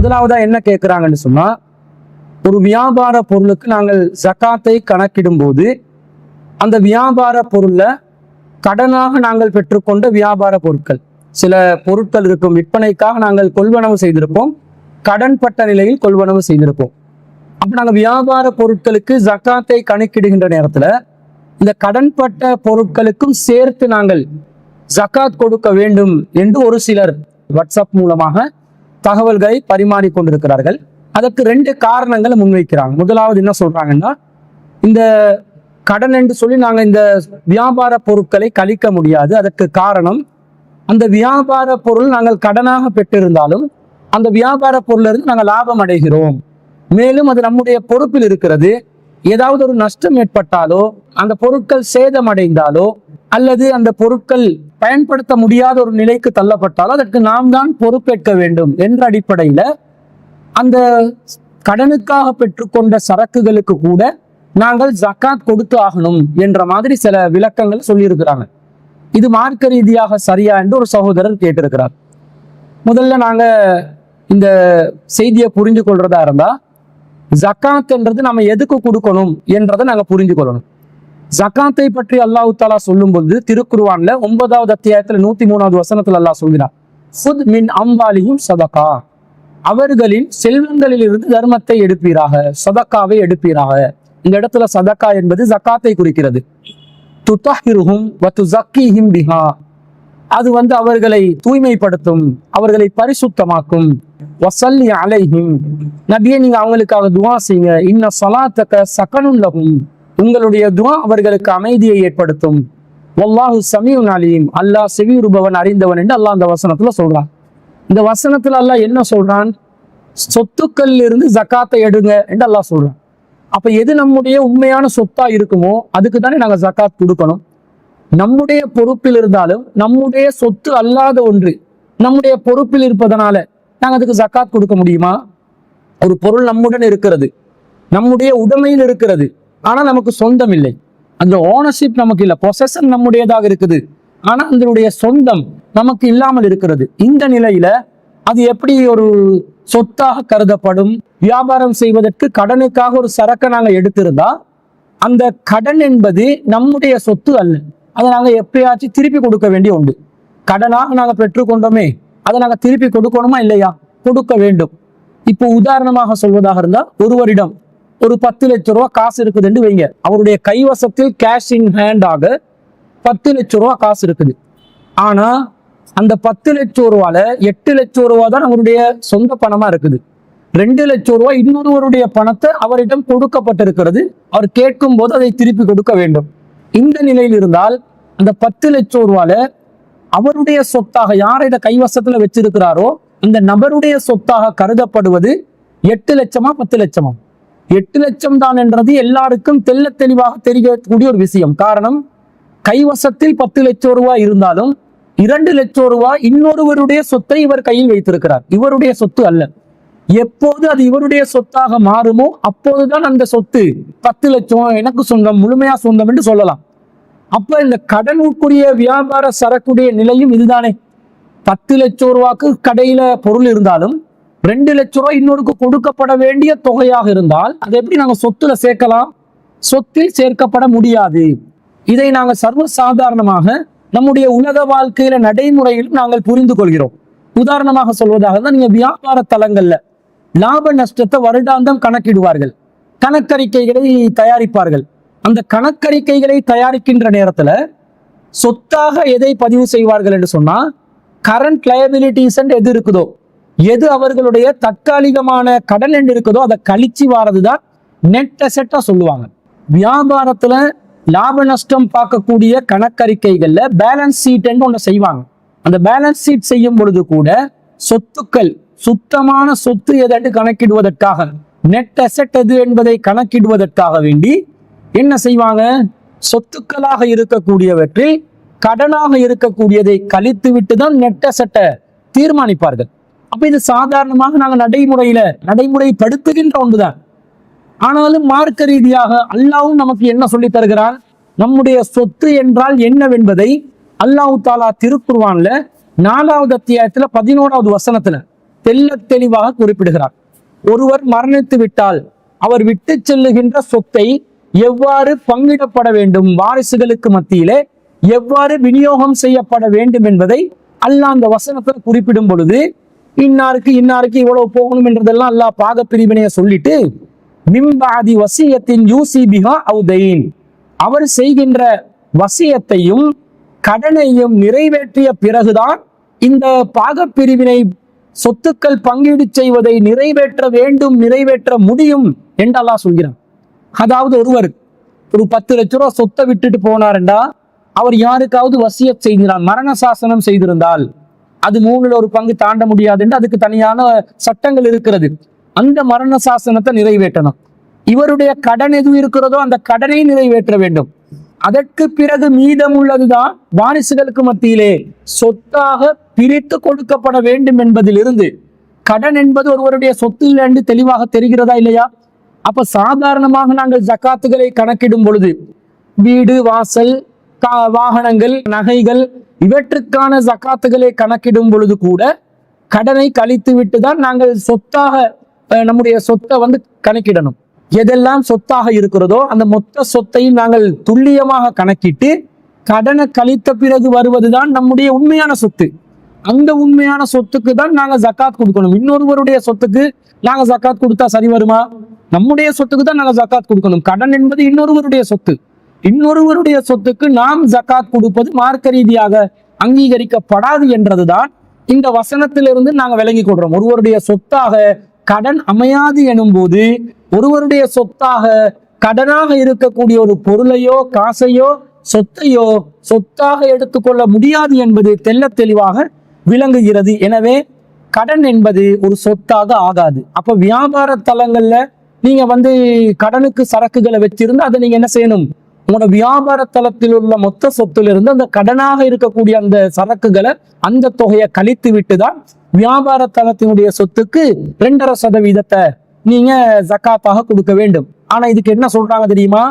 முதலாவதா என்ன கேட்குறாங்கன்னு சொன்னா ஒரு வியாபார பொருளுக்கு நாங்கள் ஜக்காத்தை கணக்கிடும் போது அந்த வியாபார பொருள்ல கடனாக நாங்கள் பெற்றுக்கொண்ட வியாபார பொருட்கள் சில பொருட்கள் இருக்கும் விற்பனைக்காக நாங்கள் கொள்வனவு செய்திருப்போம் கடன்பட்ட நிலையில் கொள்வனவு செய்திருப்போம். அப்போ நாங்கள் வியாபார பொருட்களுக்கு ஜக்காத்தை கணக்கிடுகின்ற நேரத்தில் இந்த கடன்பட்ட பொருட்களுக்கும் சேர்த்து நாங்கள் ஜக்காத் கொடுக்க வேண்டும் என்று ஒரு சிலர் வாட்ஸ்அப் மூலமாக தகவல்களை பரிமாறிக்கொண்டிருக்கிறார்கள். அதற்கு ரெண்டு காரணங்களை முன்வைக்கிறாங்க. முதலாவது என்ன சொல்றாங்கன்னா இந்த கடன் என்று சொல்லி நாங்கள் இந்த வியாபார பொருட்களை கழிக்க முடியாது. அதற்கு காரணம் அந்த வியாபார பொருள் நாங்கள் கடனாக பெற்றிருந்தாலும் அந்த வியாபார பொருளிலிருந்து நாங்கள் லாபம் அடைகிறோம். மேலும் அது நம்முடைய பொறுப்பில் இருக்கிறது. ஏதாவது ஒரு நஷ்டம் ஏற்பட்டாலோ அந்த பொருட்கள் சேதமடைந்தாலோ அல்லது அந்த பொருட்கள் பயன்படுத்த முடியாத ஒரு நிலைக்கு தள்ளப்பட்டாலோ அதற்கு நாம் தான் பொறுப்பேற்க வேண்டும் என்ற அடிப்படையில் அந்த கடனுக்காக பெற்றுக்கொண்ட சரக்குகளுக்கு கூட நாங்கள் ஜக்காத் கொடுத்து ஆகணும் என்ற மாதிரி சில விளக்கங்கள் சொல்லியிருக்கிறாங்க. இது மார்க்க ரீதியாக சரியா என்று ஒரு சகோதரர் கேட்டிருக்கிறார். முதல்ல நாங்கள் இந்த செய்தியை புரிஞ்சு கொள்றதா இருந்தால் ஜக்காத்ன்றது நம்ம எதுக்கு கொடுக்கணும் என்றதை நாங்கள் புரிஞ்சு கொள்ளணும் ஜக்காத்தை பற்றி அல்லாஹு தாலா சொல்லும்போது திருக்குருவான்ல ஒன்பதாவது அத்தியாயத்தில் நூத்தி மூணாவது வசனத்தில் அல்லாஹ் சொல்கிறார். ஃபுத் மின் அம்பாலியும் சதகா அவர்களின் செல்வங்களில் இருந்து தர்மத்தை எடுப்பீராக சதக்காவை எடுப்பீராக. இந்த இடத்துல சதக்கா என்பது ஜக்காத்தை குறிக்கிறது. துத்தஹிருஹும் வத்து ஜக்கிஹிம் பிஹா. அது வந்து அவர்களை தூய்மைப்படுத்தும் அவர்களை பரிசுத்தமாக்கும். வசல்லி அலைஹிம். நபியை நீங்க அவங்களுக்காக துவா செய்யுங்க. இன்ன சலாத்தக்க சகனுல்லகும் உங்களுடைய துவா அவர்களுக்கு அமைதியை ஏற்படுத்தும். வல்லாஹு சமீஉன் அலீம். அல்லாஹ் செவியுறுபவன் அறிந்தவன் என்று அல்லாஹ் அந்த வசனத்துல சொல்றான். இந்த வசனத்துல அல்லாஹ் என்ன சொல்றான்? சொத்துக்கள்ல இருந்து ஜக்காத்தை எடுங்க என்று அல்லாஹ் சொல்றான். அப்ப எது நம்முடைய உண்மையான சொத்தா இருக்குமோ அதுக்கு தானே நாங்க ஜக்காத் கொடுக்கணும். நம்முடைய பொறுப்பில் இருந்தாலும் நம்முடைய சொத்து அல்லாத ஒன்று நம்முடைய பொறுப்பில் இருப்பதனால நாங்கள் அதுக்கு ஜக்காத் கொடுக்க முடியுமா? ஒரு பொருள் நம்முடன் இருக்கிறது. நம்முடைய உடைமையில் இருக்கிறது. ஆனால் நமக்கு சொந்தம் இல்லை. அந்த ஓனர்ஷிப் நமக்கு இல்லை. பொசஷன் நம்முடையதாக இருக்குது. ஆனால் அதனுடைய சொந்தம் நமக்கு இல்லாமல் இருக்கிறது. இந்த நிலையில அது எப்படி ஒரு சொத்தாக கருதப்படும்? வியாபாரம் செய்வதற்கு கடனுக்காக ஒரு சரக்கை நாங்கள் எடுத்திருந்தா அந்த கடன் என்பது நம்முடைய சொத்து அல்ல. அதை நாங்கள் எப்பயாச்சும் திருப்பி கொடுக்க வேண்டிய உண்டு. கடனாக நாங்கள் பெற்றுக்கொண்டோமே. அதை நாங்கள் திருப்பி கொடுக்கணுமா இல்லையா? கொடுக்க வேண்டும். இப்போ உதாரணமாக சொல்வதாக இருந்தால் ஒருவரிடம் ஒரு பத்து லட்ச ரூபா காசு இருக்குதுன்னு வைங்க. அவருடைய கைவசத்தில் கேஷ் இன் ஹேண்டாக பத்து லட்ச ரூபா காசு இருக்குது. ஆனால் அந்த பத்து லட்சம் ரூபால எட்டு லட்சம் ரூபா தான் அவருடைய சொந்த பணமா இருக்குது. ரெண்டு லட்சம் ரூபாய் இன்னொருவருடைய பணத்தை அவரிடம் கொடுக்கப்பட்டிருக்கிறது. அவர் கேட்கும் போது அதை திருப்பி கொடுக்க வேண்டும். இந்த நிலையில் இருந்தால் அந்த பத்து லட்சம் ரூபால அவருடைய சொத்தாக யார் இதை கைவசத்துல வச்சிருக்கிறாரோ அந்த நபருடைய சொத்தாக கருதப்படுவது எட்டு லட்சமா பத்து லட்சமா? எட்டு லட்சம் தான் என்றது எல்லாருக்கும் தெல்ல தெளிவாக தெரியக்கூடிய ஒரு விஷயம். காரணம் கைவசத்தில் பத்து லட்சம் ரூபாய் இருந்தாலும் இரண்டு லட்சம் ரூபாய் இன்னொருவருடைய சொத்தை இவர் கையில் வைத்திருக்கிறார். இவருடைய சொத்து அல்ல. எப்போது அது இவருடைய சொத்தாக மாறுமோ அப்போதுதான் அந்த சொத்து பத்து லட்சம் எனக்கு சொந்தம் முழுமையா சொந்தம் என்று சொல்லலாம். அப்ப இந்த கடன் உட்கூடிய வியாபார சரக்குடைய நிலையும் இதுதானே. பத்து லட்சம் ரூபாய்க்கு கடையில பொருள் இருந்தாலும் ரெண்டு லட்சம் ரூபாய் இன்னொருக்கு கொடுக்கப்பட வேண்டிய தொகையாக இருந்தால் அதை எப்படி நாங்க சொத்துல சேர்க்கலாம்? சொத்தில் சேர்க்கப்பட முடியாது. இதை நாங்கள் சர்வ சாதாரணமாக நம்முடைய உலக வாழ்க்கையில நடைமுறையில் நாங்கள் புரிந்து கொள்கிறோம். உதாரணமாக சொல்வதாக தான் நீங்க வியாபார தலங்கள்ல லாப நஷ்டத்தை வருடாந்தம் கணக்கிடுவார்கள். கணக்கறிக்கைகளை தயாரிப்பார்கள். அந்த கணக்கறிக்கைகளை தயாரிக்கின்ற நேரத்தில் சொத்தாக எதை பதிவு செய்வார்கள் என்று சொன்னால் கரண்ட் லயபிலிட்டிஸ் எது இருக்குதோ எது அவர்களுடைய தற்காலிகமான கடன் என்று இருக்குதோ அதை கழிச்சு வாரது தான் நெட் அசெட்டாக சொல்லுவாங்க. வியாபாரத்தில் லாப நஷ்டம் பார்க்கக்கூடிய கணக்கறிக்கைகளில் பேலன்ஸ் ஷீட் ஒன்று செய்வாங்க. அந்த பேலன்ஸ் ஷீட் செய்யும் பொழுது கூட சொத்துக்கள் சுத்தமான சொத்து எதென்று கணக்கிடுவதற்காக நெட் அசெட் எது என்பதை கணக்கிடுவதற்காக வேண்டி என்ன செய்வாங்க? சொத்துக்களாக இருக்கக்கூடியவற்றில் கடனாக இருக்கக்கூடியதை கழித்து விட்டு தான் நெட்ட அசெட்டை தீர்மானிப்பார்கள். அப்ப இது சாதாரணமாக நாங்கள் நடைமுறையில நடைமுறைப்படுத்துகின்ற ஒன்றுதான். ஆனாலும் மார்க்க ரீதியாக அல்லாவும் நமக்கு என்ன சொல்லி தருகிறான் நம்முடைய சொத்து என்றால் என்னவென்பதை அல்லாஹ் தாலா திருக்குர்வான்ல நாலாவது அத்தியாயத்துல பதினோராவது வசனத்துல தெல்ல தெளிவாக குறிப்பிடுகிறார். ஒருவர் மரணித்து விட்டால் அவர் விட்டு செல்லுகின்ற சொத்தை எவ்வாறு பங்கிடப்பட வேண்டும் வாரிசுகளுக்கு மத்தியிலே? எவ்வாறு விநியோகம் செய்யப்பட வேண்டும் என்பதை அல்லாஹ் அந்த வசனத்தில் குறிப்பிடும் பொழுது இன்னாருக்கு இன்னாருக்கு இவ்வளவு போகணும் என்றதெல்லாம் அல்லாஹ் பாக பிரிவினைய சொல்லிட்டு மிம்பாதி வசியத்தின் யூசி பிகா அவுதைன் அவர் செய்கின்ற வசியத்தையும் கடனையும் நிறைவேற்றிய பிறகுதான் இந்த பாகப்பிரிவினை சொத்துக்கள் பங்கீடு செய்வதை நிறைவேற்ற வேண்டும் நிறைவேற்ற முடியும் என்று அல்லாஹ் சொல்கிறான். அதாவது ஒருவர் ஒரு பத்து லட்ச ரூபா சொத்தை விட்டுட்டு போனாருண்டா அவர் யாருக்காவது வசியத் செய்கிறார் மரண சாசனம் செய்திருந்தால் அது மூணுல ஒரு பங்கு தாண்ட முடியாது என்று அதுக்கு தனியான சட்டங்கள் இருக்கிறது. அந்த மரண சாசனத்தை நிறைவேற்றணும். இவருடைய கடன் எது இருக்கிறதோ அந்த கடனை நிறைவேற்ற வேண்டும். அதற்கு பிறகு மீதம் உள்ளதுதான் வாரிசுகளுக்கு மத்தியிலே சொத்தாக பிரித்து கொடுக்கப்பட வேண்டும் என்பதிலிருந்து கடன் என்பது ஒருவருடைய சொத்து இல்லை என்று தெளிவாக தெரிகிறதா இல்லையா? அப்ப சாதாரணமாக நாங்கள் ஜக்காத்துகளை கணக்கிடும் பொழுது வீடு வாசல் வாகனங்கள் நகைகள் இவற்றுக்கான ஜக்காத்துகளை கணக்கிடும் பொழுது கூட கடனை கழித்து விட்டு தான் நாங்கள் சொத்தாக நம்முடைய சொத்தை வந்து கணக்கிடணும். எதெல்லாம் சொத்தாக இருக்கிறதோ அந்த மொத்த சொத்தையும் நாங்கள் துல்லியமாக கணக்கிட்டு கடனை கழித்த பிறகு வருவதுதான் நம்முடைய உண்மையான சொத்து. அந்த உண்மையான சொத்துக்கு தான் நாங்கள் ஜக்காத் கொடுக்கணும். இன்னொருவருடைய சொத்துக்கு நாங்கள் ஜக்காத் கொடுத்தா சரி வருமா? நம்முடைய சொத்துக்கு தான் நாங்க ஜக்காத் கொடுக்கணும். கடன் என்பது இன்னொருவருடைய சொத்து. இன்னொருவருடைய சொத்துக்கு நாம் ஜக்காத் கொடுப்பது மார்க்க ரீதியாக அங்கீகரிக்கப்படாது என்றதுதான் இந்த வசனத்திலிருந்து நாங்கள் விளங்கி கொள்றோம். ஒருவருடைய சொத்தாக கடன் அமையாது எனும் போது ஒருவருடைய சொத்தாக கடனாக இருக்கக்கூடிய ஒரு பொருளையோ காசையோ சொத்தையோ சொத்தாக எடுத்துக்கொள்ள முடியாது என்பது தெல்ல தெளிவாக விளங்குகிறது. எனவே கடன் என்பது ஒரு சொத்தாக ஆகாது. அப்ப வியாபார தலங்கள்ல நீங்க வந்து கடனுக்கு சரக்குகளை வச்சிருந்து அதை நீங்க என்ன செய்யணும்? உங்களோட வியாபார தளத்தில் உள்ள மொத்த சொத்திலிருந்து அந்த கடனாக இருக்கக்கூடிய அந்த சரக்குகளை அந்த தொகையை கழித்து விட்டு தான் வியாபார தளத்தினுடைய சொத்துக்கு ரெண்டரை சதவீதத்தை நீங்க ஜக்காத்தாக கொடுக்க வேண்டும். ஆனா இதுக்கு என்ன சொல்றாங்க தெரியுமா?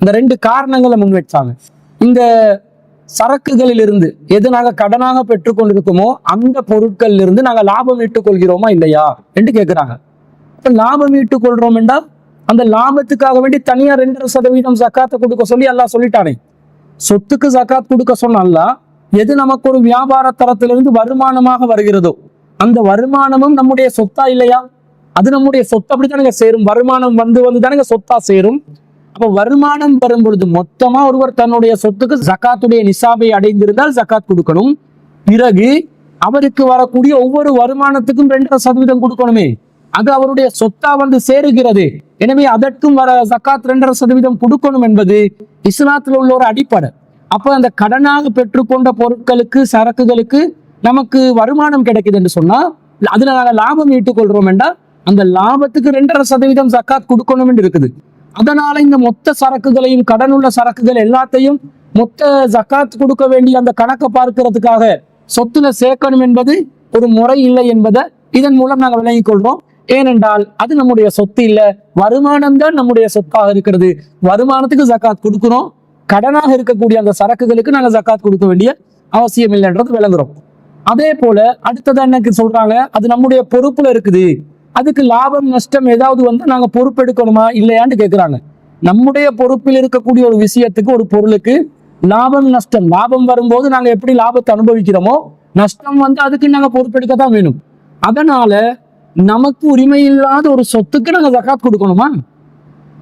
இந்த ரெண்டு காரணங்களை முன் வச்சாங்க இந்த சரக்குகளில் இருந்து எது நாங்கள் கடனாக பெற்றுக்கொண்டிருக்கோமோ அந்த பொருட்கள்ல இருந்து நாங்க லாபம் ஈட்டுக் கொள்கிறோமா இல்லையா? என்று கேட்கிறாங்க அப்ப லாபம் ஈட்டுக் கொள்றோம் என்றால் அந்த லாபத்துக்காக வேண்டி தனியா ரெண்டரை சதவீதம் ஜக்காத்தை கொடுக்க சொல்லி அல்லாஹ் சொல்லிட்டானே. சொத்துக்கு ஜக்காத் கொடுக்க சொன்ன எது நமக்கு ஒரு வியாபார தரத்திலிருந்து வருமானமாக வருகிறதோ அந்த வருமானமும் நம்முடைய சொத்தா இல்லையா? அது நம்முடைய சொத்து அப்படித்தானுங்க சேரும். வருமானம் வந்து வந்து தானுங்க சொத்தா சேரும். அப்ப வருமானம் வரும் பொழுது மொத்தமா ஒருவர் தன்னுடைய சொத்துக்கு ஜக்காத்துடைய நிசாபை அடைந்திருந்தால் ஜக்காத் கொடுக்கணும். பிறகு அவருக்கு வரக்கூடிய ஒவ்வொரு வருமானத்துக்கும் ரெண்டரை சதவீதம் கொடுக்கணுமே. அது அவருடைய சொத்தா வந்து சேருகிறது. எனவே அதற்கும் வர சக்காத் ரெண்டரை சதவீதம் கொடுக்கணும் என்பது இஸ்லாத்தில் உள்ள ஒரு அடிப்படை. அப்ப அந்த கடனாக பெற்றுக்கொண்ட பொருட்களுக்கு சரக்குகளுக்கு நமக்கு வருமானம் கிடைக்குது என்று சொன்னா அதுல நாங்கள் லாபம் ஈட்டுக் கொள்றோம் என்றால் அந்த லாபத்துக்கு ரெண்டரை சதவீதம் சக்காத் கொடுக்கணும் என்று இருக்குது. அதனால இந்த மொத்த சரக்குகளையும் கடன் உள்ள சரக்குகள் எல்லாத்தையும் மொத்த ஜக்காத் கொடுக்க வேண்டிய அந்த கணக்கை பார்க்கிறதுக்காக சொத்துல சேர்க்கணும் என்பது ஒரு முறை இல்லை என்பதை இதன் மூலம் நாங்கள் விளங்கிக் கொள்றோம். ஏனென்றால் அது நம்முடைய சொத்து இல்லை. வருமானம் தான் நம்முடைய சொத்தாக இருக்கிறது. வருமானத்துக்கு ஜக்காத் கொடுக்கிறோம். கடனாக இருக்கக்கூடிய அந்த சரக்குகளுக்கு நாங்கள் ஜக்காத் கொடுக்க வேண்டிய அவசியம் இல்லைன்றது விளங்குறோம். அதே போல அடுத்தது எனக்கு சொல்றாங்க? அது நம்முடைய பொறுப்புல இருக்குது. அதுக்கு லாபம் நஷ்டம் ஏதாவது வந்து நாங்கள் பொறுப்பெடுக்கணுமா இல்லையான்னு கேட்குறாங்க நம்முடைய பொறுப்பில் இருக்கக்கூடிய ஒரு விஷயத்துக்கு ஒரு பொருளுக்கு லாபம் நஷ்டம். லாபம் வரும்போது நாங்கள் எப்படி லாபத்தை அனுபவிக்கிறோமோ நஷ்டம் வந்து அதுக்கு நாங்கள் பொறுப்பெடுக்க தான் வேணும். அதனால நமக்கு உரிமை இல்லாத ஒரு சொத்துக்கு நாங்க ஜக்காத் கொடுக்கணுமா?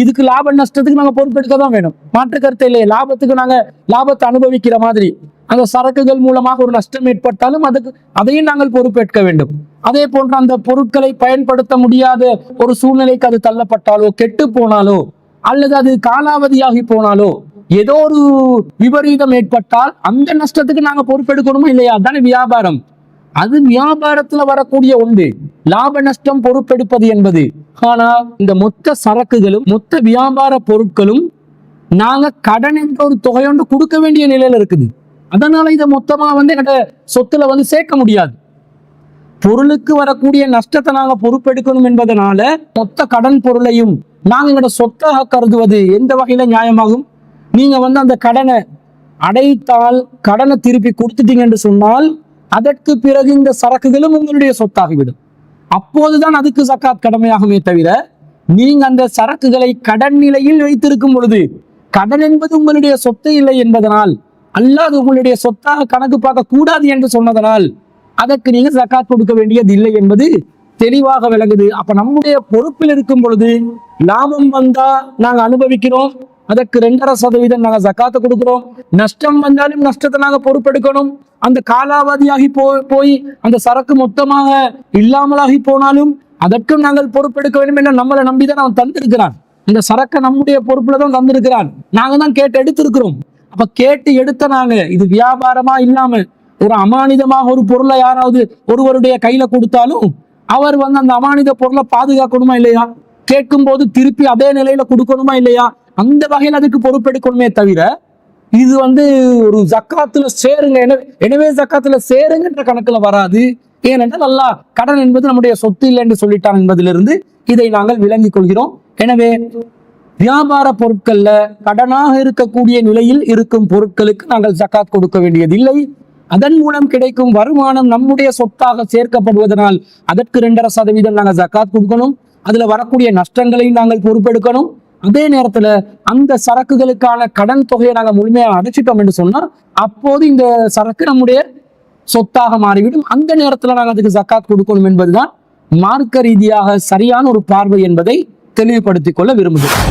இதுக்கு லாப நஷ்டத்துக்கு நாங்க பொறுப்பெடுக்க தான் வேணும். மாற்று கருத்தை இல்லையே. லாபத்துக்கு நாங்க லாபத்தை அனுபவிக்கிற மாதிரி. அந்த சரக்குகள் மூலமாக ஒரு நஷ்டம் ஏற்பட்டாலும் அதுக்கு அதையும் நாங்கள் பொறுப்பேற்க வேண்டும். அதே போன்ற அந்த பொருட்களை பயன்படுத்த முடியாத ஒரு சூழ்நிலைக்கு அது தள்ளப்பட்டாலோ கெட்டு போனாலோ அல்லது அது காலாவதியாகி போனாலோ ஏதோ ஒரு விபரீதம் ஏற்பட்டால் அந்த நஷ்டத்துக்கு நாங்க பொறுப்பெடுக்கணுமா இல்லையா? தானே வியாபாரம். அது வியாபாரத்துல வரக்கூடிய ஒன்று. லாப நஷ்டம் பொறுப்பெடுப்பது என்பது. ஆனா இந்த மொத்த சரக்குகளும் மொத்த வியாபார பொருட்களும் நாங்க கடன் என்ற ஒரு தொகையொன்று கொடுக்க வேண்டிய நிலையில இருக்குது. அதனால இதை மொத்தமா வந்து எங்கட சொத்துல வந்து சேர்க்க முடியாது. பொருளுக்கு வரக்கூடிய நஷ்டத்தை நாங்க பொறுப்பெடுக்கணும் என்பதனால மொத்த கடன் பொருளையும் நாங்க எங்களோட சொத்தாக கருதுவது எந்த வகையில நியாயமாகும்? நீங்க வந்து அந்த கடனை அடைத்தால் கடனை திருப்பி கொடுத்துட்டீங்க என்று சொன்னால் அதற்கு பிறகு இந்த சரக்குகளும் உங்களுடைய சொத்தாகிவிடும். அப்போதுதான் அதுக்கு சக்காத் கடமையாகுமே தவிர நீங்க அந்த சரக்குகளை கடன் நிலையில் வைத்திருக்கும் பொழுது கடன் என்பது உங்களுடைய சொத்து இல்லை என்பதனால் அல்லாது உங்களுடைய சொத்தாக கணக்கு பார்க்க கூடாது என்று சொன்னதனால் அதற்கு நீங்க சக்காத் கொடுக்க வேண்டியது இல்லை என்பது தெளிவாக விளங்குது. அப்ப நம்முடைய பொறுப்பில் இருக்கும் பொழுது லாபம் வந்தா நாங்க அனுபவிக்கிறோம் அதற்கு ரெண்டரை சதவீதம் நாங்கள் ஜக்காத்தை கொடுக்குறோம். நஷ்டம் வந்தாலும் நஷ்டத்தை நாங்கள் பொறுப்பெடுக்கணும். அந்த காலாவதியாகி போ போய் அந்த சரக்கு மொத்தமாக இல்லாமலாகி போனாலும் அதற்கும் நாங்கள் பொறுப்பெடுக்க வேண்டும் என்று நம்மளை நம்பிதான் அவன் தந்திருக்கிறான். இந்த சரக்கை நம்முடைய பொறுப்புல தான் தந்திருக்கிறான். நாங்க தான் கேட்டு எடுத்திருக்கிறோம். அப்ப கேட்டு எடுத்த நாங்க இது வியாபாரமா இல்லாம ஒரு அமானிதமாக ஒரு பொருளை யாராவது ஒருவருடைய கையில கொடுத்தாலும் அவர் வந்து அந்த அமானித பொருளை பாதுகாக்கணுமா இல்லையா? கேட்கும் போது திருப்பி அதே நிலையில கொடுக்கணுமா இல்லையா? அந்த வகையில் அதுக்கு பொறுப்பெடுக்கணுமே தவிர இது வந்து ஒரு ஜக்காத்துல சேருங்க. எனவே எனவே ஜக்காத்துல சேருங்கன்ற கணக்குல வராது. ஏனென்றால் நல்லா கடன் என்பது நம்முடைய சொத்து இல்லை என்று சொல்லிட்டான் என்பதிலிருந்து இதை நாங்கள் விளங்கிக் கொள்கிறோம். எனவே வியாபார பொருட்கள்ல கடனாக இருக்கக்கூடிய நிலையில் இருக்கும் பொருட்களுக்கு நாங்கள் ஜக்காத் கொடுக்க வேண்டியதில்லை. அதன் மூலம் கிடைக்கும் வருமானம் நம்முடைய சொத்தாக சேர்க்கப்படுவதனால் அதற்கு ரெண்டரை சதவீதம் நாங்கள் ஜக்காத் கொடுக்கணும். அதுல வரக்கூடிய நஷ்டங்களையும் நாங்கள் பொறுப்பெடுக்கணும். அதே நேரத்துல அந்த சரக்குகளுக்கான கடன் தொகையை நாங்கள் முழுமையாக அடைச்சிட்டோம் என்று சொன்னா அப்போது இந்த சரக்கு நம்முடைய சொத்தாக மாறிவிடும். அந்த நேரத்துல நாங்கள் அதுக்கு ஜக்காத் கொடுக்கணும் என்பதுதான் மார்க்க ரீதியாக சரியான ஒரு பார்வை என்பதை தெளிவுபடுத்திக் கொள்ள விரும்புகிறேன்